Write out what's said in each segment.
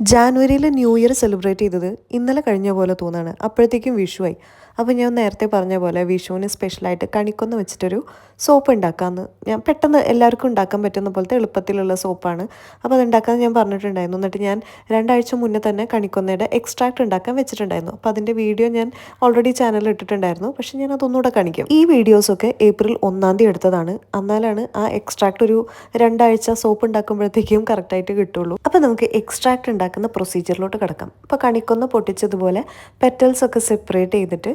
ജാനുവരിയിൽ new year celebrate ചെയ്തത് ഇന്നലെ കഴിഞ്ഞ പോലെ തോന്നുകയാണ് അപ്പോഴത്തേക്കും വിഷുവായി. അപ്പോൾ ഞാൻ നേരത്തെ പറഞ്ഞ പോലെ വിഷുവിന് സ്പെഷ്യലായിട്ട് കണിക്കൊന്ന് വെച്ചിട്ടൊരു സോപ്പ് ഉണ്ടാക്കാമെന്ന് ഞാൻ പെട്ടെന്ന് എല്ലാവർക്കും ഉണ്ടാക്കാൻ പറ്റുന്ന പോലത്തെ എളുപ്പത്തിലുള്ള സോപ്പാണ്. അപ്പോൾ അതുണ്ടാക്കാൻ ഞാൻ പറഞ്ഞിട്ടുണ്ടായിരുന്നു. എന്നിട്ട് ഞാൻ രണ്ടാഴ്ച മുന്നേ തന്നെ കണിക്കൊന്നയുടെ എക്സ്ട്രാക്ട് ഉണ്ടാക്കാൻ വെച്ചിട്ടുണ്ടായിരുന്നു. അപ്പോൾ അതിന്റെ വീഡിയോ ഞാൻ ഓൾറെഡി ചാനലിൽ ഇട്ടിട്ടുണ്ടായിരുന്നു. പക്ഷേ ഞാൻ അതൊന്നുകൂടെ കാണിക്കും. ഈ വീഡിയോസൊക്കെ ഏപ്രിൽ ഒന്നാം തീയതി എടുത്തതാണ് എന്നാലാണ് ആ എക്സ്ട്രാക്ട് ഒരു രണ്ടാഴ്ച സോപ്പ് ഉണ്ടാക്കുമ്പോഴത്തേക്കും കറക്റ്റായിട്ട് കിട്ടുള്ളൂ. അപ്പോൾ നമുക്ക് എക്സ്ട്രാക്ട് ഉണ്ടാക്കുന്ന പ്രൊസീജിയറിലോട്ട് കിടക്കാം. അപ്പോൾ കണിക്കൊന്ന് പൊട്ടിച്ചതുപോലെ പെറ്റൽസ് ഒക്കെ സെപ്പറേറ്റ് ചെയ്തിട്ട്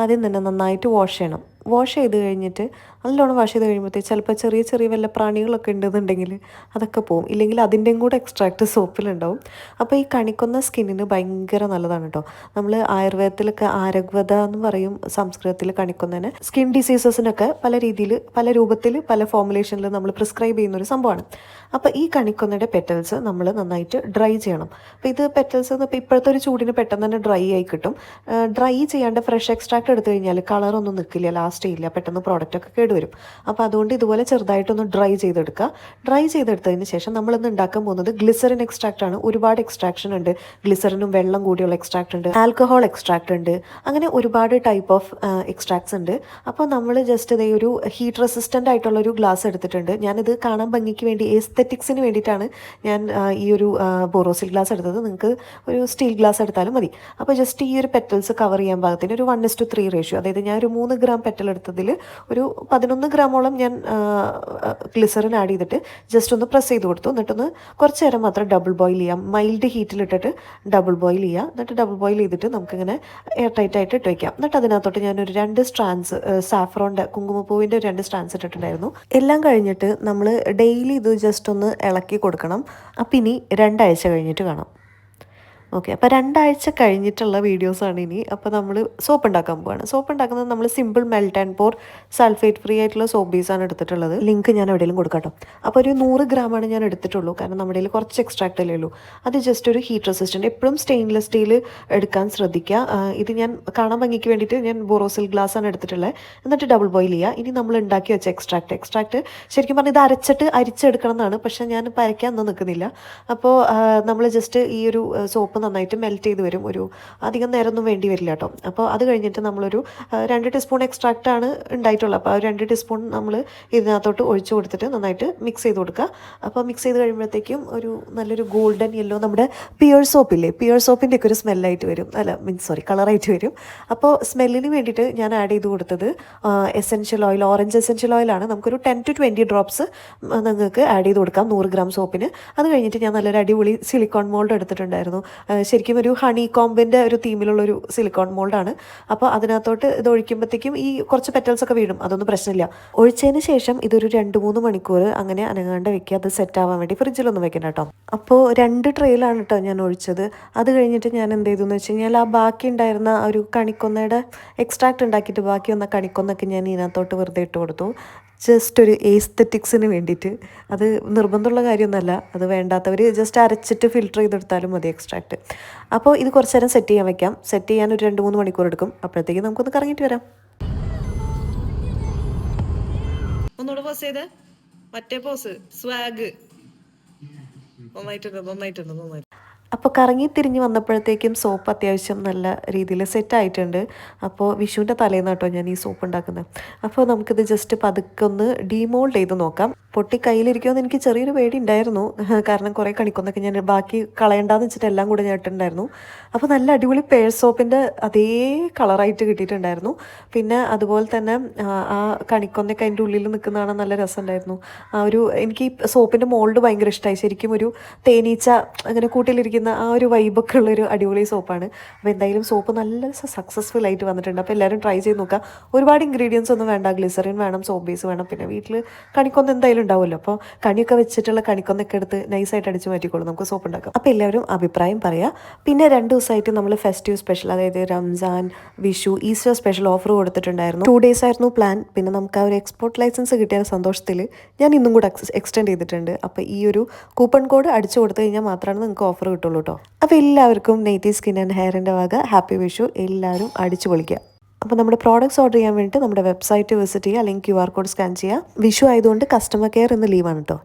ആദ്യം തന്നെ നന്നായിട്ട് വാഷ് ചെയ്യണം. വാഷ് ചെയ്ത് കഴിഞ്ഞിട്ട് നല്ലോണം വാഷ് ചെയ്ത് കഴിയുമ്പോഴത്തേക്ക് ചിലപ്പോൾ ചെറിയ ചെറിയ വല്ല പ്രാണികളൊക്കെ ഉണ്ടെന്നുണ്ടെങ്കിൽ അതൊക്കെ പോകും ഇല്ലെങ്കിൽ അതിന്റെയും കൂടെ എക്സ്ട്രാക്ട് സോപ്പിലുണ്ടാവും. അപ്പോൾ ഈ കണിക്കൊന്ന സ്കിന്നിന് ഭയങ്കര നല്ലതാണ് കേട്ടോ നമ്മൾ ആയുർവേദത്തിലൊക്കെ ആരോഗ്യത എന്ന് പറയും സംസ്കൃതത്തിൽ കണിക്കൊന്നതിന് സ്കിൻ ഡിസീസസിനൊക്കെ പല രീതിയിൽ പല രൂപത്തിൽ പല ഫോമുലേഷനിൽ നമ്മൾ പ്രിസ്ക്രൈബ് ചെയ്യുന്ന ഒരു സംഭവമാണ്. അപ്പോൾ ഈ കണിക്കൊന്നയുടെ പെറ്റൽസ് നമ്മൾ നന്നായിട്ട് ഡ്രൈ ചെയ്യണം. അപ്പോൾ ഇത് പെറ്റൽസ് ഇപ്പോൾ ഇപ്പോഴത്തെ ഒരു ചൂടിന് പെട്ടെന്ന് തന്നെ ഡ്രൈ ആയി കിട്ടും. ഡ്രൈ ചെയ്യാണ്ട് ഫ്രഷ് എക്സ്ട്രാക്ട് എടുത്തു കഴിഞ്ഞാൽ കളറൊന്നും നിൽക്കില്ല ലാസ്റ്റ് ഇല്ല പെട്ടെന്ന് പ്രോഡക്റ്റ് ഒക്കെ കേടുവരും. അപ്പോൾ അതുകൊണ്ട് ഇതുപോലെ ചെറുതായിട്ടൊന്ന് ഡ്രൈ ചെയ്തെടുക്കുക. ഡ്രൈ ചെയ്തെടുത്തതിന് ശേഷം നമ്മളിന്ന് ഉണ്ടാക്കാൻ പോകുന്നത് ഗ്ലിസറിൻ എക്സ്ട്രാക്റ്റ് ആണ്. ഒരുപാട് എക്സ്ട്രാക്ഷൻ ഉണ്ട്. ഗ്ലിസറിനും വെള്ളം കൂടിയുള്ള എക്സ്ട്രാക്റ്റ് ഉണ്ട്. ആൽക്കഹോൾ എക്സ്ട്രാക്റ്റ് ഉണ്ട്. അങ്ങനെ ഒരുപാട് ടൈപ്പ് ഓഫ് എക്സ്ട്രാക്ട്സ് ഉണ്ട്. അപ്പോൾ നമ്മൾ ജസ്റ്റ് ഇതേ ഒരു ഹീറ്റ് റെസിസ്റ്റന്റ് ആയിട്ടുള്ള ഒരു ഗ്ലാസ് എടുത്തിട്ടുണ്ട്. ഞാനിത് കാണാൻ ഭംഗിക്ക് വേണ്ടി എസ്തെറ്റിക്സിന് വേണ്ടിയിട്ടാണ് ഞാൻ ഈ ഒരു ബോറോസിൽ ഗ്ലാസ് എടുത്തത്. നിങ്ങൾക്ക് ഒരു സ്റ്റീൽ ഗ്ലാസ് എടുത്താലും മതി. അപ്പോൾ ജസ്റ്റ് ഈ ഒരു പെറ്റൽസ് കവർ ചെയ്യാൻ പാകത്തിന് ഒരു one is to three ratio അതായത് ഞാൻ ഒരു മൂന്ന് ഗ്രാം പെറ്റൽ എടുത്തതിൽ ഒരു പതിനൊന്ന് ഗ്രാമോളം ഞാൻ ഗ്ലിസറിൻ ആഡ് ചെയ്തിട്ട് ജസ്റ്റ് ഒന്ന് പ്രസ് ചെയ്ത് കൊടുത്തു. എന്നിട്ടൊന്ന് കുറച്ച് നേരം മാത്രം ഡബിൾ ബോയിൽ ചെയ്യാം. മൈൽഡ് ഹീറ്റിലിട്ടിട്ട് ഡബിൾ ബോയിൽ ചെയ്യുക എന്നിട്ട് ഡബിൾ ബോയിൽ ചെയ്തിട്ട് നമുക്കിങ്ങനെ എയർ ടൈറ്റ് ആയിട്ട് ഇട്ട് വയ്ക്കാം എന്നിട്ട് അതിനകത്തോട്ട് ഞാനൊരു രണ്ട് സ്ട്രാൻസ് സാഫ്രോണിന്റെ കുങ്കുമപ്പൂവിന്റെ രണ്ട് സ്ട്രാൻസ് ഇട്ടിട്ടുണ്ടായിരുന്നു. എല്ലാം കഴിഞ്ഞിട്ട് നമ്മൾ ഡെയിലി ഇത് ജസ്റ്റ് ഒന്ന് ഇളക്കി കൊടുക്കണം. അപ്പം ഇനി രണ്ടാഴ്ച കഴിഞ്ഞിട്ട് കാണാം. ഓക്കെ അപ്പോൾ രണ്ടാഴ്ച കഴിഞ്ഞിട്ടുള്ള വീഡിയോസാണ് ഇനി. അപ്പോൾ നമ്മൾ സോപ്പ് ഉണ്ടാക്കാൻ പോവാണ്. സോപ്പ് ഉണ്ടാക്കുന്നത് നമ്മൾ simple melt and pour sulphate free ആയിട്ടുള്ള സോപ്പ് ബീസാണ് എടുത്തിട്ടുള്ളത്. ലിങ്ക് ഞാൻ എവിടെയെങ്കിലും കൊടുക്കട്ടോ അപ്പോൾ ഒരു നൂറ് ഗ്രാമാണ് ഞാൻ എടുത്തിട്ടുള്ളൂ. കാരണം നമ്മുടെ കയ്യിൽ കുറച്ച് എക്സ്ട്രാക്ട് അല്ലേ ഉള്ളൂ. അത് ജസ്റ്റ് ഒരു ഹീറ്റ് റെസിസ്റ്റന്റ് എപ്പോഴും സ്റ്റെയിൻലെസ് സ്റ്റീൽ എടുക്കാൻ ശ്രദ്ധിക്കുക. ഇത് ഞാൻ കാണാൻ ഭംഗിക്ക് വേണ്ടിയിട്ട് ഞാൻ ബോറോസിൽ ഗ്ലാസ് ആണ് എടുത്തിട്ടുള്ളത്. എന്നിട്ട് ഡബിൾ ബോയിൽ ചെയ്യുക. ഇനി നമ്മൾ ഉണ്ടാക്കി വെച്ച എക്സ്ട്രാക്ട് എക്സ്ട്രാക്ട് ശരിക്കും പറഞ്ഞാൽ ഇത് അരച്ചിട്ട് അരിച്ചെടുക്കണം എന്നാണ്. പക്ഷേ ഞാൻ പരയ്ക്കാൻ ഒന്നും നിൽക്കുന്നില്ല. അപ്പോൾ നമ്മൾ ജസ്റ്റ് ഈ ഒരു സോപ്പ് നന്നായിട്ട് മെൽറ്റ് ചെയ്ത് വരും. ഒരു അധികം നേരമൊന്നും വേണ്ടി വരില്ല കേട്ടോ അപ്പോൾ അത് കഴിഞ്ഞിട്ട് നമ്മളൊരു രണ്ട് ടീസ്പൂൺ എക്സ്ട്രാക്റ്റ് ആണ് ഉണ്ടായിട്ടുള്ളത്. അപ്പോൾ ആ രണ്ട് ടീസ്പൂൺ നമ്മൾ ഇതിനകത്തോട്ട് ഒഴിച്ചു കൊടുത്തിട്ട് നന്നായിട്ട് മിക്സ് ചെയ്ത് കൊടുക്കുക അപ്പോൾ മിക്സ് ചെയ്ത് കഴിയുമ്പോഴത്തേക്കും ഒരു നല്ലൊരു ഗോൾഡൻ യെല്ലോ നമ്മുടെ പിയർ സോപ്പില്ലേ പിയർ സോപ്പിന്റെ ഒക്കെ ഒരു സ്മെല്ലായിട്ട് വരും. അല്ല മീൻസ് സോറി കളറായിട്ട് വരും. അപ്പോൾ സ്മെല്ലിന് വേണ്ടിയിട്ട് ഞാൻ ആഡ് ചെയ്ത് കൊടുത്തത് എസെൻഷ്യൽ ഓയിൽ ഓറഞ്ച് എസെൻഷ്യൽ ഓയിലാണ് നമുക്കൊരു ടെൻ ടു ട്വന്റി ഡ്രോപ്സ് നിങ്ങൾക്ക് ആഡ് ചെയ്ത് കൊടുക്കാം നൂറ് ഗ്രാം സോപ്പിന് അത് കഴിഞ്ഞിട്ട് ഞാൻ നല്ലൊരു അടിപൊളി സിലിക്കോൺ മോൾഡ് എടുത്തിട്ടുണ്ടായിരുന്നു. ശരിക്കും ഒരു ഹണി കോമ്പിന്റെ ഒരു തീമിലുള്ളൊരു സിലിക്കോൺ മോൾഡാണ് അപ്പോൾ അതിനകത്തോട്ട് ഇത് ഒഴിക്കുമ്പോഴത്തേക്കും ഈ കുറച്ച് പെറ്റൽസ് ഒക്കെ വീഴും. അതൊന്നും പ്രശ്നമില്ല. ഒഴിച്ചതിന് ശേഷം ഇതൊരു രണ്ട് മൂന്ന് മണിക്കൂർ അങ്ങനെ അനങ്ങാണ്ട് വെക്കുക. അത് സെറ്റ് ആവാൻ വേണ്ടി ഫ്രിഡ്ജിലൊന്നും വെക്കണം കേട്ടോ. അപ്പോൾ രണ്ട് ട്രെയിലാണ് കേട്ടോ ഞാൻ ഒഴിച്ചത്. അത് കഴിഞ്ഞിട്ട് ഞാൻ എന്ത് ചെയ്തു എന്ന് വെച്ച് കഴിഞ്ഞാൽ ആ ബാക്കി ഉണ്ടായിരുന്ന ഒരു കണിക്കൊന്നയുടെ എക്സ്ട്രാക്ട് ഉണ്ടാക്കിയിട്ട് ബാക്കി വന്ന കണിക്കൊന്നൊക്കെ ഞാൻ ഇതിനകത്തോട്ട് വെറുതെ ഇട്ട് കൊടുത്തു. ജസ്റ്റ് ഒരു എസ്തെറ്റിക്സിന് വേണ്ടിയിട്ട്. അത് നിർബന്ധമുള്ള കാര്യമൊന്നുമല്ല. അത് വേണ്ടാത്തവർ ജസ്റ്റ് അരച്ചിട്ട് ഫിൽറ്റർ ചെയ്തെടുത്താലും മതി എക്സ്ട്രാക്ട് അപ്പോൾ ഇത് കുറച്ച് നേരം സെറ്റ് ചെയ്യാൻ വയ്ക്കാം സെറ്റ് ചെയ്യാൻ ഒരു രണ്ട് മൂന്ന് മണിക്കൂർ എടുക്കും. അപ്പോഴത്തേക്ക് നമുക്കൊന്ന് കറങ്ങിയിട്ട് വരാം. ഒന്നുകൂടെ പോസ് ചെയ്ത്. മറ്റേ പോസ് സ്വാഗ് നന്നായിട്ടുണ്ട് നന്നായിട്ടുണ്ട് നന്നായിട്ട് അപ്പോൾ കറങ്ങി തിരിഞ്ഞ് വന്നപ്പോഴത്തേക്കും സോപ്പ് അത്യാവശ്യം നല്ല രീതിയിൽ സെറ്റായിട്ടുണ്ട് അപ്പോൾ വിഷുവിന്റെ തലേന്നാട്ടോ ഞാൻ ഈ സോപ്പ് ഉണ്ടാക്കുന്നത്. അപ്പോൾ നമുക്കിത് ജസ്റ്റ് പതുക്കെ ഒന്ന് ഡീമോൾഡ് ചെയ്ത് നോക്കാം. പൊട്ടി കയ്യിലിരിക്കുമെന്ന് എനിക്ക് ചെറിയൊരു പേടി ഉണ്ടായിരുന്നു കാരണം കുറേ കണിക്കൊന്നൊക്കെ ഞാൻ ബാക്കി കളയണ്ടെന്ന് വെച്ചിട്ട് എല്ലാം കൂടെ ഞാൻ ഇട്ടിട്ടുണ്ടായിരുന്നു. അപ്പോൾ നല്ല അടിപൊളി പേഴ് സോപ്പിന്റെ അതേ കളറായിട്ട് കിട്ടിയിട്ടുണ്ടായിരുന്നു. പിന്നെ അതുപോലെ തന്നെ ആ, കണിക്കൊന്നൊക്കെ അതിന്റെ ഉള്ളിൽ നിൽക്കുന്ന കാണാൻ നല്ല രസമുണ്ടായിരുന്നു. ആ ഒരു എനിക്ക് ഈ സോപ്പിന്റെ മോൾഡ് ഭയങ്കര ഇഷ്ടമായി ശരിക്കും ഒരു തേനീച്ച അങ്ങനെ കൂട്ടിലിരിക്കുന്ന ആ ഒരു വൈബൊക്കെ ഉള്ളൊരു അടിപൊളി സോപ്പാണ് അപ്പോൾ എന്തായാലും സോപ്പ് നല്ല സക്സസ്ഫുൾ ആയിട്ട് വന്നിട്ടുണ്ട്. അപ്പോൾ എല്ലാവരും ട്രൈ ചെയ്ത് നോക്കുക. ഒരുപാട് ഇൻഗ്രീഡിയൻസ് ഒന്നും വേണ്ട. ഗ്ലിസറിൻ വേണം സോപ്പ് ബേസ് വേണം. പിന്നെ വീട്ടിൽ കണിക്കൊന്ന എന്തായാലും ഉണ്ടാവുമല്ലോ. അപ്പോൾ കണിയൊക്കെ വെച്ചിട്ടുള്ള കണിക്കൊന്നൊക്കെ എടുത്ത് നൈസായിട്ട് അടിച്ച് മാറ്റിക്കോളും. നമുക്ക് സോപ്പ് ഉണ്ടാക്കാം. അപ്പോൾ എല്ലാവരും അഭിപ്രായം പറയുക പിന്നെ രണ്ട് ദിവസമായിട്ട് നമ്മൾ ഫെസ്റ്റീവ് സ്പെഷ്യൽ അതായത് Ramzan Vishu Easter special offer കൊടുത്തിട്ടുണ്ടായിരുന്നു. ടു ഡേയ്സ് ആയിരുന്നു പ്ലാൻ പിന്നെ നമുക്ക് ആ ഒരു എക്സ്പോർട്ട് ലൈസൻസ് കിട്ടിയ സന്തോഷത്തിൽ ഞാൻ ഇന്നും കൂടെ എക്സ്റ്റെൻഡ് ചെയ്തിട്ടുണ്ട്. അപ്പോൾ ഈ ഒരു കൂപ്പൺ കോഡ് അടിച്ചു കൊടുത്തു കഴിഞ്ഞാൽ മാത്രമാണ് നിങ്ങൾക്ക് ഓഫർ കിട്ടുള്ളൂ കേട്ടോ അപ്പോൾ എല്ലാവർക്കും നെയ്റ്റീവ് സ്കിൻ ആൻഡ് ഹെയറിന്റെ വക ഹാപ്പി വിഷു എല്ലാവരും അടിച്ചു പൊളിക്കുക. അപ്പോൾ നമ്മുടെ പ്രോഡക്റ്റ്സ് ഓർഡർ ചെയ്യാൻ വേണ്ടിയിട്ട് നമ്മുടെ വെബ്സൈറ്റ് വിസിറ്റ് ചെയ്യുക അല്ലെങ്കിൽ ക്യു ആർ കോഡ് സ്കാൻ ചെയ്യുക. വിഷു ആയതുകൊണ്ട് കസ്റ്റമർ കെയർ എന്ന് ലീവാണ് കേട്ടോ